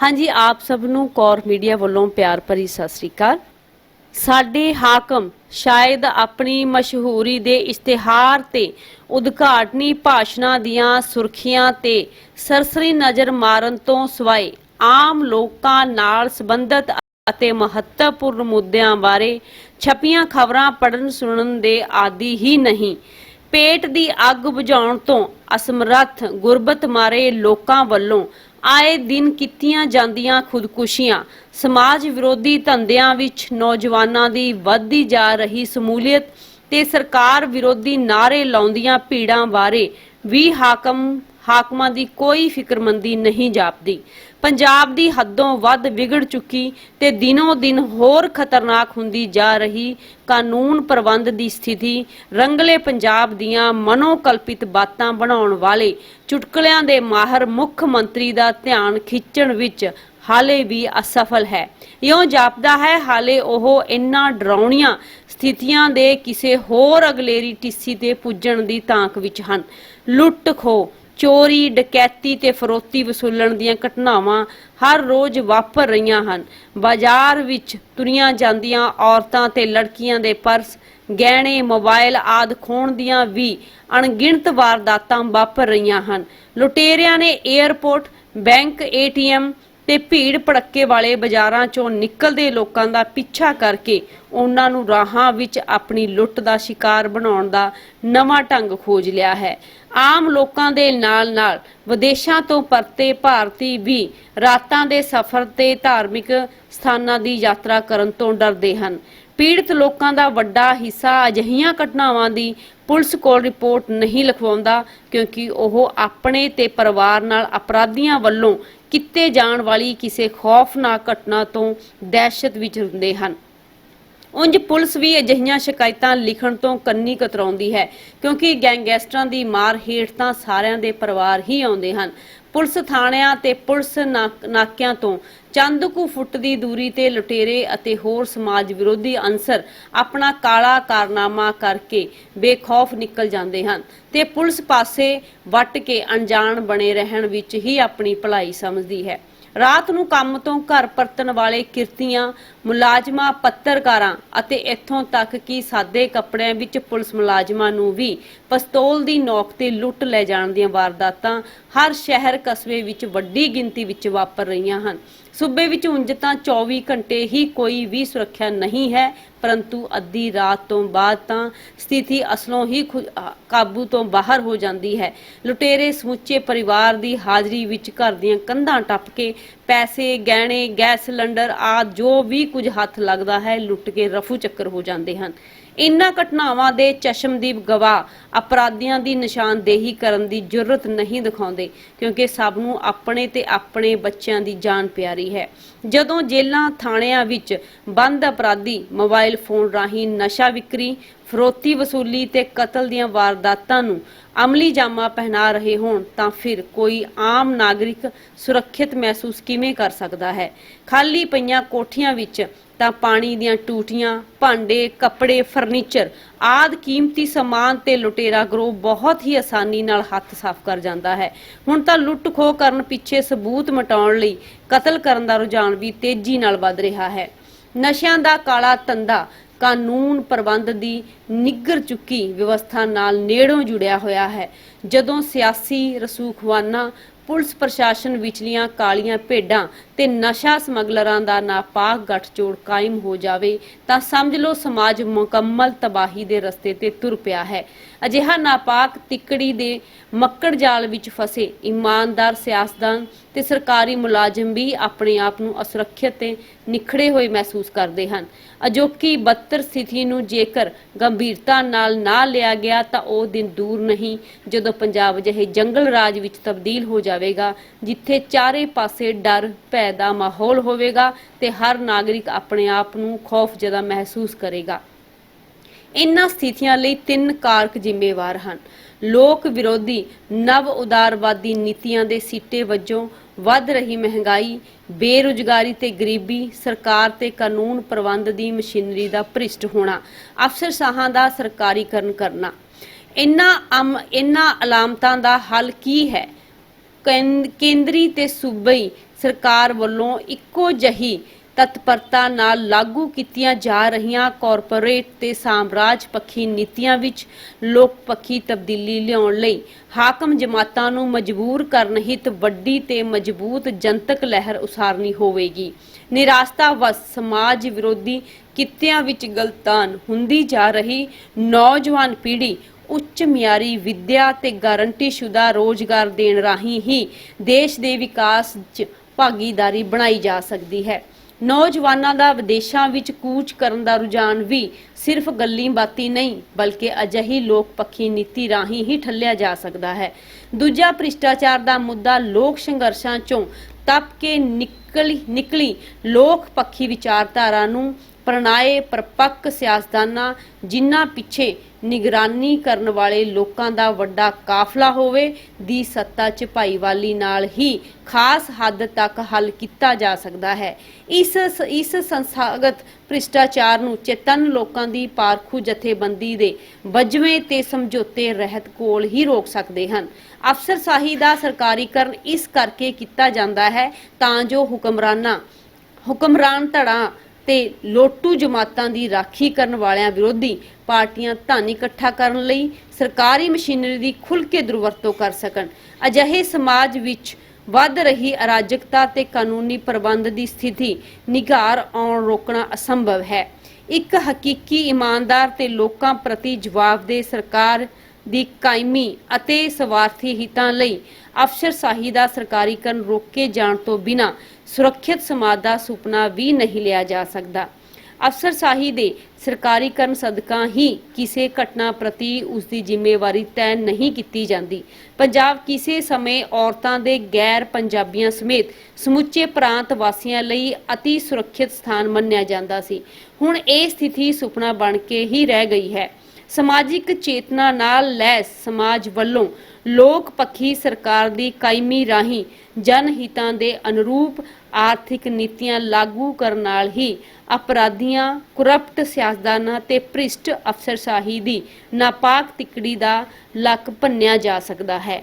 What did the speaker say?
ਹਾਂਜੀ, ਆਪ ਸਭ ਨੂੰ ਕੌਰ ਮੀਡੀਆ ਵੱਲੋਂ ਪਿਆਰ ਭਰੀ ਸਤਿ ਸ੍ਰੀ ਅਕਾਲ। ਸਾਡੇ ਹਾਕਮ ਸ਼ਾਇਦ ਆਪਣੀ ਮਸ਼ਹੂਰੀ ਦੇ ਇਸ਼ਤਿਹਾਰ ਤੇ ਉਦਘਾਟਨੀ ਭਾਸ਼ਣਾਂ ਦੀਆਂ ਸੁਰਖੀਆਂ ਤੇ ਸਰਸਰੀ ਨਜ਼ਰ ਮਾਰਨ ਤੋਂ ਸਿਵਾਏ ਆਮ ਲੋਕਾਂ ਨਾਲ ਸੰਬੰਧਿਤ ਅਤੇ ਮਹੱਤਵਪੂਰਨ ਮੁੱਦਿਆਂ ਬਾਰੇ ਛਪੀਆਂ ਖਬਰਾਂ ਪੜਨ ਸੁਣਨ ਦੇ ਆਦੀ ਹੀ ਨਹੀਂ। ਪੇਟ ਦੀ ਅੱਗ ਬੁਝਾਉਣ ਤੋਂ ਅਸਮਰੱਥ ਗੁਰਬਤ ਮਾਰੇ ਲੋਕਾਂ ਵੱਲੋਂ ਆਏ ਦਿਨ ਕੀਤੀਆਂ ਜਾਂਦੀਆਂ ਖੁਦਕੁਸ਼ੀਆਂ। ਸਮਾਜ ਵਿਰੋਧੀ ਧੰਦਿਆਂ ਵਿੱਚ ਨੌਜਵਾਨਾਂ ਦੀ ਵੱਧਦੀ ਜਾ ਰਹੀ ਸਮੂਲੀਅਤ ਤੇ ਸਰਕਾਰ ਵਿਰੋਧੀ ਨਾਰੇ ਲਾਉਂਦੀਆਂ ਭੀੜਾਂ ਬਾਰੇ ਵੀ ਹਾਕਮ ਹਾਕਮਾਂ ਦੀ ਕੋਈ ਫਿਕਰਮੰਦੀ ਨਹੀਂ ਜਾਪਦੀ। ਪੰਜਾਬ ਦੀ ਹੱਦੋਂ ਵੱਧ ਵਿਗੜ ਚੁੱਕੀ ਤੇ ਦਿਨੋ ਦਿਨ ਹੋਰ ਖਤਰਨਾਕ ਹੁੰਦੀ ਜਾ ਰਹੀ ਕਾਨੂੰਨ ਪ੍ਰਬੰਧ ਦੀ ਸਥਿਤੀ, ਰੰਗਲੇ ਪੰਜਾਬ ਦੀਆਂ ਮਨੋਕਲਪਿਤ ਬਾਤਾਂ ਬਣਾਉਣ ਵਾਲੇ ਚੁਟਕਲਿਆਂ ਦੇ ਮਾਹਰ ਮੁੱਖ ਮੰਤਰੀ ਦਾ ਧਿਆਨ ਖਿੱਚਣ ਵਿੱਚ ਹਾਲੇ ਵੀ ਅਸਫਲ ਹੈ। ਇਉਂ ਜਾਪਦਾ ਹੈ, ਹਾਲੇ ਉਹ ਇਨ੍ਹਾਂ ਡਰਾਉਣੀਆਂ ਸਥਿਤੀਆਂ ਦੇ ਕਿਸੇ ਹੋਰ ਅਗਲੇਰੀ ਟਿੱਸੀ ਤੇ ਪੁੱਜਣ ਦੀ ਤਾਂਕ ਵਿੱਚ ਹਨ। ਲੁੱਟ ਖੋ ਚੋਰੀ, ਡਕੈਤੀ ਤੇ ਫਰੋਤੀ ਵਸੂਲਣ ਦੀਆਂ ਘਟਨਾਵਾਂ ਹਰ ਰੋਜ਼ ਵਾਪਰ ਰਹੀਆਂ ਹਨ। ਬਾਜ਼ਾਰ ਵਿੱਚ ਤੁਰੀਆਂ ਜਾਂਦੀਆਂ ਔਰਤਾਂ ਤੇ ਲੜਕੀਆਂ ਦੇ ਪਰਸ, ਗਹਿਣੇ ਮੋਬਾਈਲ ਆਦ ਖੋਣ ਦੀਆਂ ਵੀ ਅਣਗਿਣਤ ਵਾਰਦਾਤਾਂ ਵਾਪਰ ਰਹੀਆਂ ਹਨ। ਲੁਟੇਰਿਆਂ ਨੇ 에ਅਰਪੋਰਟ ਬੈਂਕ, ਏਟੀਐਮ ਤੇ ਭੀੜ ਭੜੱਕੇ ਵਾਲੇ ਬਾਜ਼ਾਰਾਂ ਚੋਂ ਨਿਕਲਦੇ ਲੋਕਾਂ ਦਾ ਪਿੱਛਾ ਕਰਕੇ ਉਹਨਾਂ ਨੂੰ ਰਾਹਾਂ ਵਿੱਚ ਆਪਣੀ ਲੁੱਟ ਦਾ ਸ਼ਿਕਾਰ ਬਣਾਉਣ ਦਾ ਨਵਾਂ ਢੰਗ ਖੋਜ ਲਿਆ ਹੈ। ਆਮ ਲੋਕਾਂ ਦੇ ਨਾਲ-ਨਾਲ ਵਿਦੇਸ਼ਾਂ ਤੋਂ ਪਰਤੇ ਭਾਰਤੀ ਵੀ ਰਾਤਾਂ ਦੇ ਸਫ਼ਰ ਤੇ ਧਾਰਮਿਕ ਸਥਾਨਾਂ ਦੀ ਯਾਤਰਾ ਕਰਨ ਤੋਂ ਡਰਦੇ ਹਨ। ਪੀੜਤ ਲੋਕਾਂ ਦਾ ਵੱਡਾ ਹਿੱਸਾ ਅਜਿਹੀਆਂ ਘਟਨਾਵਾਂ ਦੀ ਪੁਲਿਸ ਕੋਲ ਰਿਪੋਰਟ ਨਹੀਂ ਲਿਖਵਾਉਂਦਾ, ਕਿਉਂਕਿ ਉਹ ਆਪਣੇ ਤੇ ਪਰਿਵਾਰ ਨਾਲ ਅਪਰਾਧੀਆਂ ਵੱਲੋਂ ਕੀਤੇ ਜਾਣ ਵਾਲੀ ਕਿਸੇ ਖੌਫਨਾਕ ਘਟਨਾ ਤੋਂ ਦਹਿਸ਼ਤ ਵਿੱਚ ਹੁੰਦੇ ਹਨ। ਉਂਝ ਪੁਲਿਸ ਵੀ ਅਜਿਹੀਆਂ ਸ਼ਿਕਾਇਤਾਂ ਲਿਖਣ ਤੋਂ ਕੰਨੀ ਕਤਰਾਉਂਦੀ ਹੈ, ਕਿਉਂਕਿ ਗੈਂਗਸਟਰਾਂ ਦੀ ਮਾਰ ਹੇਠ ਤਾਂ ਸਾਰਿਆਂ ਦੇ ਪਰਿਵਾਰ ਹੀ ਆਉਂਦੇ ਹਨ। ਪੁਲਿਸ ਥਾਣਿਆਂ ਤੇ ਪੁਲਿਸ ਨਾਕਿਆਂ ਤੋਂ ਚੰਦ ਕੁ ਫੁੱਟ ਦੀ ਦੂਰੀ ਤੇ ਲੁਟੇਰੇ ਅਤੇ ਹੋਰ ਸਮਾਜ ਵਿਰੋਧੀ ਅੰਸਰ ਆਪਣਾ ਕਾਲਾ ਕਾਰਨਾਮਾ ਕਰਕੇ ਬੇਖੌਫ ਨਿਕਲ ਜਾਂਦੇ ਹਨ ਤੇ ਪੁਲਿਸ ਪਾਸੇ ਵੱਟ ਕੇ ਅਣਜਾਣ ਬਣੇ ਰਹਿਣ ਵਿੱਚ ਹੀ ਆਪਣੀ ਭਲਾਈ ਸਮਝਦੀ ਹੈ। ਰਾਤ ਨੂੰ ਕੰਮ ਤੋਂ ਘਰ ਪਰਤਣ ਵਾਲੇ ਕਿਰਤੀਆਂ ਮੁਲਾਜ਼ਮਾਂ, ਪੱਤਰਕਾਰਾਂ ਅਤੇ ਇੱਥੋਂ ਤੱਕ ਕਿ ਸਾਦੇ ਕੱਪੜਿਆਂ ਵਿੱਚ ਪੁਲਿਸ ਮੁਲਾਜ਼ਮਾਂ ਨੂੰ ਵੀ ਪਿਸਤੌਲ ਦੀ ਨੋਕ ਤੇ ਲੁੱਟ ਲੈ ਜਾਣ ਦੀਆਂ ਵਾਰਦਾਤਾਂ ਹਰ ਸ਼ਹਿਰ ਕਸਬੇ ਵਿੱਚ ਵੱਡੀ ਗਿਣਤੀ ਵਿੱਚ ਵਾਪਰ ਰਹੀਆਂ ਹਨ। ਸੂਬੇ ਵਿੱਚ ਉਂਝ ਤਾਂ 24 ਘੰਟੇ ਹੀ ਕੋਈ ਵੀ ਸੁਰੱਖਿਆ ਨਹੀਂ ਹੈ, ਪਰੰਤੂ ਅੱਧੀ ਰਾਤ ਤੋਂ ਬਾਅਦ ਤਾਂ ਸਥਿਤੀ ਅਸਲੋਂ ਹੀ ਖੁ- ਕਾਬੂ ਤੋਂ ਬਾਹਰ ਹੋ ਜਾਂਦੀ ਹੈ। ਲੁਟੇਰੇ ਸਮੁੱਚੇ ਪਰਿਵਾਰ ਦੀ ਹਾਜ਼ਰੀ ਵਿੱਚ ਘਰ ਦੀਆਂ ਕੰਧਾਂ ਟੱਪ ਕੇ ਪੈਸੇ, ਗਹਿਣੇ, ਗੈਸ ਸਿਲੰਡਰ ਆਦਿ ਜੋ ਵੀ ਕੁਝ ਹੱਥ ਲੱਗਦਾ ਹੈ, ਲੁੱਟ ਕੇ ਰਫੂ ਚੱਕਰ ਹੋ ਜਾਂਦੇ ਹਨ। ਇਨ੍ਹਾਂ ਘਟਨਾਵਾਂ ਦੇ ਚਸ਼ਮਦੀਪ ਗਵਾਹ ਅਪਰਾਧੀਆਂ ਦੀ ਨਿਸ਼ਾਨਦੇਹੀ ਕਰਨ ਦੀ ਜ਼ਰੂਰਤ ਨਹੀਂ ਦਿਖਾਉਂਦੇ, ਕਿਉਂਕਿ ਸਭ ਨੂੰ ਆਪਣੇ ਤੇ ਆਪਣੇ ਬੱਚਿਆਂ ਦੀ ਜਾਨ ਪਿਆਰੀ ਹੈ। ਜਦੋਂ ਜੇਲ੍ਹਾਂ, ਥਾਣਿਆਂ ਵਿੱਚ ਬੰਦ ਅਪਰਾਧੀ ਮੋਬਾਈਲ ਫੋਨ ਰਾਹੀਂ ਨਸ਼ਾ ਵਿਕਰੀ ਫਰੋਤੀ ਵਸੂਲੀ ਤੇ ਕਤਲ ਦੀਆਂ ਵਾਰਦਾਤਾਂ ਨੂੰ ਅਮਲੀ ਜਾਮਾ ਪਹਿਨਾ ਰਹੇ ਹੋਣ ਤਾਂ ਫਿਰ ਕੋਈ ਆਮ ਨਾਗਰਿਕ ਸੁਰੱਖਿਅਤ ਮਹਿਸੂਸ ਕਿਵੇਂ ਕਰ ਸਕਦਾ ਹੈ? ਖਾਲੀ ਪਈਆਂ ਕੋਠੀਆਂ ਵਿੱਚ ਤਾਂ ਪਾਣੀ ਦੀਆਂ ਟੂਟੀਆਂ, ਭਾਂਡੇ, ਕੱਪੜੇ, ਫਰਨੀਚਰ ਆਦ ਕੀਮਤੀ ਸਮਾਨ ਤੇ ਲੁਟੇਰਾ ਗਰੋਹ ਬਹੁਤ ਹੀ ਆਸਾਨੀ ਨਾਲ ਹੱਥ ਸਾਫ਼ ਕਰ ਜਾਂਦਾ ਹੈ। ਹੁਣ ਤਾਂ ਲੁੱਟ ਖੋਹ ਕਰਨ ਪਿੱਛੇ ਸਬੂਤ ਮਟਾਉਣ ਲਈ ਕਤਲ ਕਰਨ ਦਾ ਰੁਝਾਨ ਵੀ ਤੇਜ਼ੀ ਨਾਲ ਵੱਧ ਰਿਹਾ ਹੈ। ਨਸ਼ਿਆਂ ਦਾ ਕਾਲਾ ਧੰਦਾ ਕਾਨੂੰਨ ਪ੍ਰਬੰਧ ਦੀ ਨਿੱਗਰ ਚੁੱਕੀ ਵਿਵਸਥਾ ਨਾਲ ਨੇੜੋਂ ਜੁੜਿਆ ਹੋਇਆ ਹੈ। ਜਦੋਂ ਸਿਆਸੀ ਰਸੂਖਵਾਨਾ ਪੁਲਿਸ ਪ੍ਰਸ਼ਾਸਨ ਵਿਚਲੀਆਂ ਕਾਲੀਆਂ ਭੇਡਾਂ ਤੇ ਨਸ਼ਾ ਸਮਗਲਰਾਂ ਦਾ ਨਾਪਾਕ ਗੱਠਜੋੜ ਕਾਇਮ ਹੋ ਜਾਵੇ ਤਾਂ ਸਮਝ ਲਓ ਸਮਾਜ ਮੁਕੰਮਲ ਤਬਾਹੀ ਦੇ ਰਸਤੇ ਤੇ ਤੁਰ ਪਿਆ ਹੈ। ਅਜਿਹਾ ਨਾਪਾਕ ਤਿੱਕੜੀ ਦੇ ਮੱਕੜ ਜਾਲ ਵਿੱਚ ਫਸੇ ਇਮਾਨਦਾਰ ਸਿਆਸਤਦਾਨ ਤੇ ਸਰਕਾਰੀ ਮੁਲਾਜ਼ਮ ਵੀ ਆਪਣੇ ਆਪ ਨੂੰ ਅਸੁਰੱਖਿਅਤ ਤੇ ਨਿਖੜੇ ਹੋਏ ਮਹਿਸੂਸ ਕਰਦੇ ਹਨ। ਅਜੋਕੀ ਬਦਤਰ ਸਥਿਤੀ ਨੂੰ ਜੇਕਰ ਗੰਭੀਰਤਾ ਨਾਲ ਨਾ ਲਿਆ ਗਿਆ ਤਾਂ ਉਹ ਦਿਨ ਦੂਰ ਨਹੀਂ, ਜਦੋਂ ਪੰਜਾਬ ਜਿਹੇ ਜੰਗਲ ਰਾਜ ਵਿੱਚ ਤਬਦੀਲ ਹੋ ਜਾਵੇ। ਜਾਵੇਗਾ, ਜਿੱਥੇ ਚਾਰੇ ਪਾਸੇ ਡਰ ਭੈ ਦਾ ਮਾਹੌਲ ਹੋਵੇਗਾ ਤੇ ਹਰ ਨਾਗਰਿਕ ਆਪਣੇ ਆਪ ਨੂੰ ਖੌਫਜਦਾ ਮਹਿਸੂਸ ਕਰੇਗਾ। ਇਨ੍ਹਾਂ ਸਥਿਤੀਆਂ ਲਈ ਤਿੰਨ ਕਾਰਕ ਜ਼ਿੰਮੇਵਾਰ ਹਨ। ਲੋਕ ਵਿਰੋਧੀ, ਨਵ ਉਦਾਰਵਾਦੀ ਨੀਤੀਆਂ ਦੇ ਸਿੱਟੇ ਵਜੋਂ ਵੱਧ ਰਹੀ ਮਹਿੰਗਾਈ, ਬੇਰੁਜ਼ਗਾਰੀ ਤੇ ਗਰੀਬੀ, ਸਰਕਾਰ ਤੇ ਕਾਨੂੰਨ ਪ੍ਰਬੰਧ ਦੀ ਮਸ਼ੀਨਰੀ ਦਾ ਭ੍ਰਿਸ਼ਟ ਹੋਣਾ, ਅਫਸਰ ਸ਼ਾਹਾਂ ਦਾ ਸਰਕਾਰੀਕਰਨ ਕਰਨਾ। ਇਨ੍ਹਾਂ ਅਮ ਇਨ੍ਹਾਂ ਅਲਾਮਤਾਂ ਦਾ ਹੱਲ ਕੀ ਹੈ? ਕੇਂਦਰੀ ਤੇ ਸੂਬਾਈ ਸਰਕਾਰ ਵੱਲੋਂ ਇੱਕੋ ਜਹੀ ਤਤਪਰਤਾ ਨਾਲ ਲਾਗੂ ਕੀਤੀਆਂ ਜਾ ਰਹੀਆਂ ਕਾਰਪੋਰੇਟ ਤੇ ਸਾਮਰਾਜ ਪੱਖੀ ਨੀਤੀਆਂ ਵਿੱਚ ਲੋਕ ਪੱਖੀ ਤਬਦੀਲੀ ਲਿਆਉਣ ਲਈ ਹਾਕਮ ਜਮਾਤਾਂ ਨੂੰ ਮਜਬੂਰ ਕਰਨ ਹਿਤ ਵੱਡੀ ਤੇ ਮਜ਼ਬੂਤ ਜਨਤਕ ਲਹਿਰ ਉਸਾਰਨੀ ਹੋਵੇਗੀ। ਨਿਰਾਸਤਾਵਸ ਸਮਾਜ ਵਿਰੋਧੀ ਕਿੱਤਿਆਂ ਵਿੱਚ ਗਲਤਾਨ ਹੁੰਦੀ ਜਾ ਰਹੀ ਨੌਜਵਾਨ ਪੀੜ੍ਹੀ ਉੱਚ ਮਿਆਰੀ ਵਿੱਦਿਆ ਤੇ ਗਾਰੰਟੀਸ਼ੁਦਾ ਰੋਜ਼ਗਾਰ ਦੇਣ ਰਾਹੀਂ ਹੀ ਦੇਸ਼ ਦੇ ਵਿਕਾਸ 'ਚ ਭਾਗੀਦਾਰੀ ਬਣਾਈ ਜਾ ਸਕਦੀ ਹੈ। ਨੌਜਵਾਨਾਂ ਦਾ ਵਿਦੇਸ਼ਾਂ ਵਿੱਚ ਕੂਚ ਕਰਨ ਦਾ ਰੁਝਾਨ ਵੀ ਸਿਰਫ ਗੱਲੀ ਬਾਤੀ ਨਹੀਂ, ਬਲਕਿ ਅਜਿਹੀ ਲੋਕ ਪੱਖੀ ਨੀਤੀ ਰਾਹੀਂ ਹੀ ਠੱਲਿਆ ਜਾ ਸਕਦਾ ਹੈ। ਦੂਜਾ ਭ੍ਰਿਸ਼ਟਾਚਾਰ ਦਾ ਮੁੱਦਾ ਲੋਕ ਸੰਘਰਸ਼ਾਂ ਚੋਂ ਤਪ ਕੇ ਨਿਕਲੀ ਨਿਕਲੀ ਲੋਕ ਪੱਖੀ ਵਿਚਾਰਧਾਰਾ ਨੂੰ ਪ੍ਰਣਾਏ ਪਰਪੱਕ ਸਿਆਸਤਦਾਨਾਂ ਜਿਨ੍ਹਾਂ ਪਿੱਛੇ ਨਿਗਰਾਨੀ ਕਰਨ ਵਾਲੇ ਲੋਕਾਂ ਦਾ ਵੱਡਾ ਕਾਫਲਾ ਹੋਵੇ ਦੀ ਸੱਤਾ 'ਚ ਭਾਈਵਾਲੀ ਨਾਲ ਹੀ ਖਾਸ ਹੱਦ ਤੱਕ ਹੱਲ ਕੀਤਾ ਜਾ ਸਕਦਾ ਹੈ। ਇਸ ਇਸ ਸੰਸਥਾਗਤ ਭ੍ਰਿਸ਼ਟਾਚਾਰ ਨੂੰ ਚੇਤਨ ਲੋਕਾਂ ਦੀ ਪਾਰਖੂ ਜਥੇਬੰਦੀ ਦੇ ਵਜਵੇਂ ਤੇ ਸਮਝੌਤੇ ਰਹਿਤ ਕੋਲ ਹੀ ਰੋਕ ਸਕਦੇ ਹਨ। ਅਫਸਰਸ਼ਾਹੀ ਦਾ ਸਰਕਾਰੀਕਰਨ ਇਸ ਕਰਕੇ ਕੀਤਾ ਜਾਂਦਾ ਹੈ ਤਾਂ ਜੋ ਹੁਕਮਰਾਨਾਂ, ਹੁਕਮਰਾਨ ਧੜਾਂ ਤੇ ਲੋਟੂ ਜਮਾਤਾਂ ਦੀ ਰਾਖੀ ਕਰਨ ਵਾਲਿਆਂ ਵਿਰੋਧੀ ਪਾਰਟੀਆਂ ਧਨ ਇਕੱਠਾ ਕਰਨ ਲਈ ਸਰਕਾਰੀ ਮਸ਼ੀਨਰੀ ਦੀ ਖੁੱਲ੍ਹ ਕੇ ਦੁਰਵਰਤੋਂ ਕਰ ਸਕਣ। ਅਜਿਹੇ ਸਮਾਜ ਵਿੱਚ ਵੱਧ ਰਹੀ ਅਰਾਜਕਤਾ ਤੇ ਕਾਨੂੰਨੀ ਪ੍ਰਬੰਧ ਦੀ ਸਥਿਤੀ ਨਿਗਾਰ ਆਉਣ ਰੋਕਣਾ ਅਸੰਭਵ ਹੈ। ਇੱਕ ਹਕੀਕੀ ਇਮਾਨਦਾਰ ਤੇ ਲੋਕਾਂ ਪ੍ਰਤੀ ਜਵਾਬਦੇਹ ਸਰਕਾਰ ਦੀ ਕਾਇਮੀ ਅਤੇ ਸਵਾਰਥੀ ਹਿੱਤਾਂ ਲਈ ਅਫਸਰਸ਼ਾਹੀ ਦਾ ਸਰਕਾਰੀਕਰਨ ਰੋਕੇ ਜਾਣ ਤੋਂ ਬਿਨਾਂ ਸੁਰੱਖਿਅਤ ਸਮਾਜ ਦਾ ਸੁਪਨਾ ਵੀ ਨਹੀਂ ਲਿਆ ਜਾ ਸਕਦਾ। ਅਫਸਰਸ਼ਾਹੀ ਦੇ ਸਰਕਾਰੀਕਰਨ ਸਦਕਾ ਹੀ ਕਿਸੇ ਘਟਨਾ ਪ੍ਰਤੀ ਉਸ ਦੀ ਜ਼ਿੰਮੇਵਾਰੀ ਤੈਅ ਨਹੀਂ ਕੀਤੀ ਜਾਂਦੀ। ਪੰਜਾਬ ਕਿਸੇ ਸਮੇਂ ਔਰਤਾਂ ਦੇ ਗੈਰ ਪੰਜਾਬੀਆਂ ਸਮੇਤ ਸਮੁੱਚੇ ਪ੍ਰਾਂਤ ਵਾਸੀਆਂ ਲਈ ਅਤੀ ਸੁਰੱਖਿਅਤ ਸਥਾਨ ਮੰਨਿਆ ਜਾਂਦਾ ਸੀ। ਹੁਣ ਇਹ ਸਥਿਤੀ ਸੁਪਨਾ ਬਣ ਕੇ ਹੀ ਰਹਿ ਗਈ ਹੈ। ਸਮਾਜਿਕ ਚੇਤਨਾ ਨਾਲ ਲੈਸ ਸਮਾਜ ਵੱਲੋਂ ਲੋਕ ਪੱਖੀ ਸਰਕਾਰ ਦੀ ਕਾਇਮੀ ਰਾਹੀਂ ਜਨ ਹਿੱਤਾਂ ਦੇ ਅਨੁਰੂਪ ਆਰਥਿਕ ਨੀਤੀਆਂ ਲਾਗੂ ਕਰਨ ਨਾਲ ਹੀ ਅਪਰਾਧੀਆਂ ਕਰਪਟ ਸਿਆਸਤਦਾਨਾਂ ਤੇ ਭ੍ਰਿਸ਼ਟ ਅਫਸਰਸ਼ਾਹੀ ਦੀ ਨਾਪਾਕ ਤਿਕੜੀ ਦਾ ਲੱਕ ਭੰਨਿਆ ਜਾ ਸਕਦਾ ਹੈ।